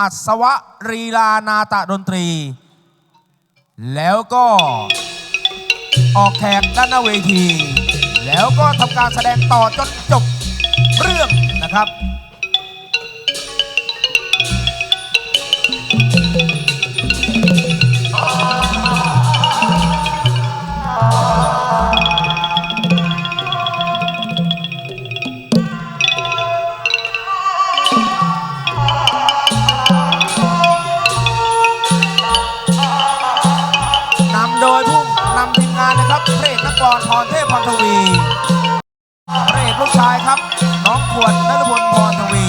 อัศวรีลานาตะดนตรี แล้วก็ออกแขกด้านหน้าเวที แล้วก็ทำการแสดงต่อจนจบเรื่องนะครับ พระเอกนักบอลพรเทพพรทวีพระเอกลูกชายครับ น้องขวดนรพลพรทวี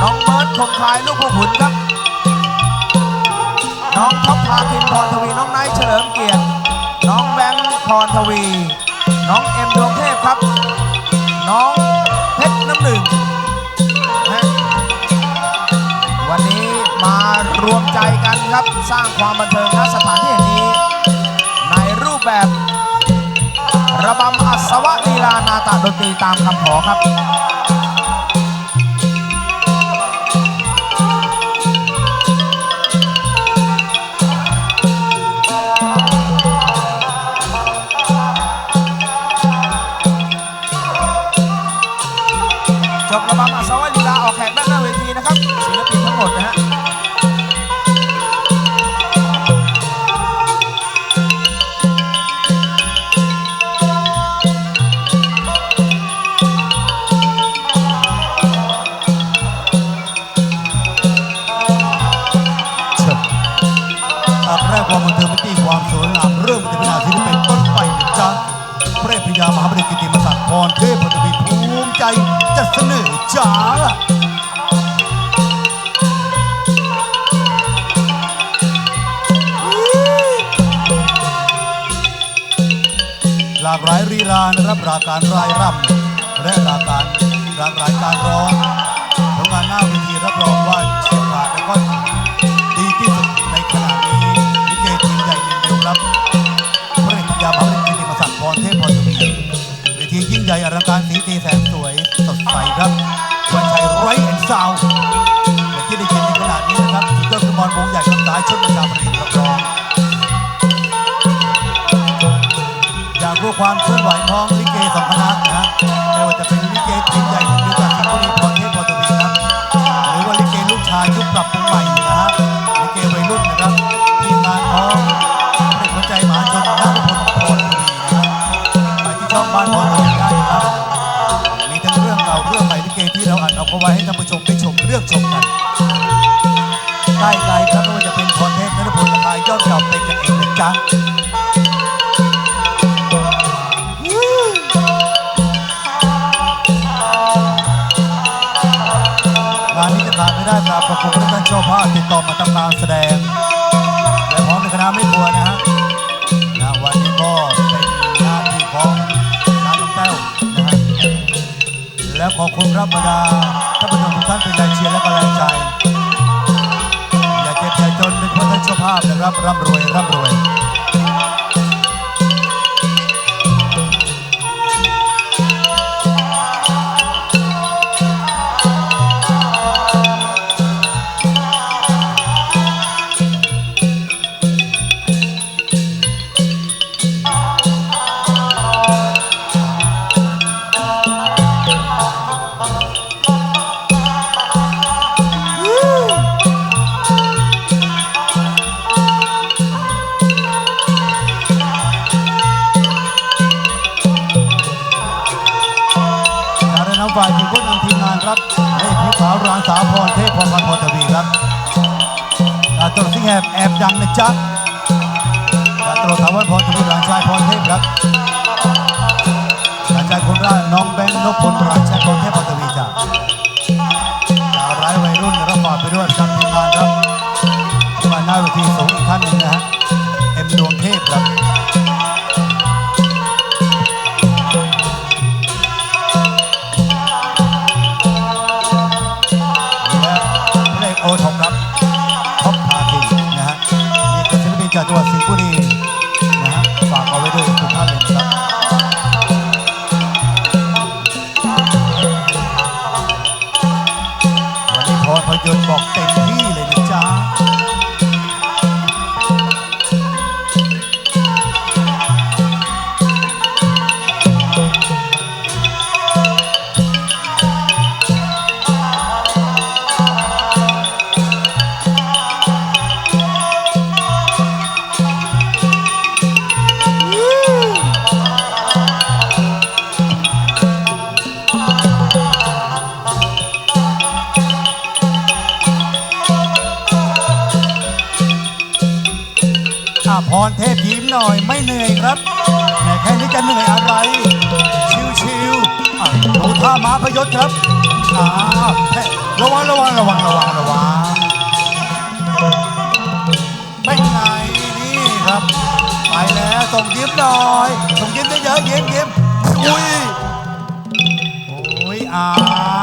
น้องเบิร์ดคงคายลูกผู้ขุนครับ น้องท็อปพาคินพรทวี น้องไนท์เฉลิมเกียรติ น้องแบงค์พรทวี น้องเอ็มดวงเทพครับ น้องเพชรน้ำหนึ่งฮะวันนี้มารวมใจกันครับ สร้างความบันเทิงณสถานที่แห่ง แบบระบำอัศวะลีลานาตะดนตรีตามคำขอครับากหลายรีลานะครับราการรายร่ำและราการหลากหลายการร้องผลงานหน้าเวทีรับรองว่าเฉียบขาดและก็ดีที่สุดในขณะนี้ลิเกทีมใหญ่หนึ่งเดียวครับพระเอกยามาเป็นกิติมศักดิ์พรเทพพรทวีเวทียิ่งใหญ่อลังการสีตีแสงสวยสดใสครับวันชัยไรแอนซาวที่ได้ยินในขณะนี้นะครับสุดยอดฟุตบอลวงใหญ่ลำสายชุดประชาบริณรับรอง อยากความเคลื่อนไหวของลิเกสองคณะนะฮะไม่ว่าจะเป็นลิเกทีมใหญ่หนึ่งดียวจากสิงห์บุรีพรเทพพรทวีครับหรือว่าลิเกลูกชายยุคปรับปรุงใหม่นะฮะลิเกวัยรุ่นนะครับทีมงานของเด็กหัวใจมหาชนนักพลพรทวีนะครับไปที่ช่องบ้านพรทวีได้นะครับมีทั้งเรื่องเก่าเรื่องใหม่ลิเกที่เราอัดเอาเอาไว้ให้ท่านผู้ชมได้ชมเรื่องชมกันใกล้ไกลครับไม่ว่าจะเป็นพรเทพนรพลละคายยอดเก่าเป็นกันเองนะจ๊ะ ขาดไม่ได้ครับขอบคุณท่านเจ้าภาพติดต่อมาทำการแสดง และพร้อมในคณะไม่กลัวนะฮะนะวันนี้ก็เป็นหน้าที่ของน้าน้องแต้วนะฮะและขอบคุณรับบรรดาท่านผู้ชมทุกท่านเป็นแรงเชียร์และกำลังใจ อย่าเจ็บอย่าจนเป็นเพราะท่านเจ้าภาพนะครับร่ำรวยร่ำรวย ครับดาตรสิงแอบแอบดังนะจ๊ะดาตรถาวรพรทวีหลานชายพรเทพครับหลานชายคนแรกน้องแบงค์นพพลหลานชายพรเทพพรทวี จากจังหวัดสิงห์บุรี รเทพยิ้มหน่อยไม่เหนื่อยครับแม่แค่นี้จะเหนื่อยอะไร ชิวๆอะดูท่าม้าพยศครับอ้าระวังระวังระวังระวังระวังเป็นไงนี่ครับ ไปแล้วส่งยิ้มหน่อยส่งยิ้มเยอะๆยิ้มยิ้มอุ้ยโอ้ยอ่า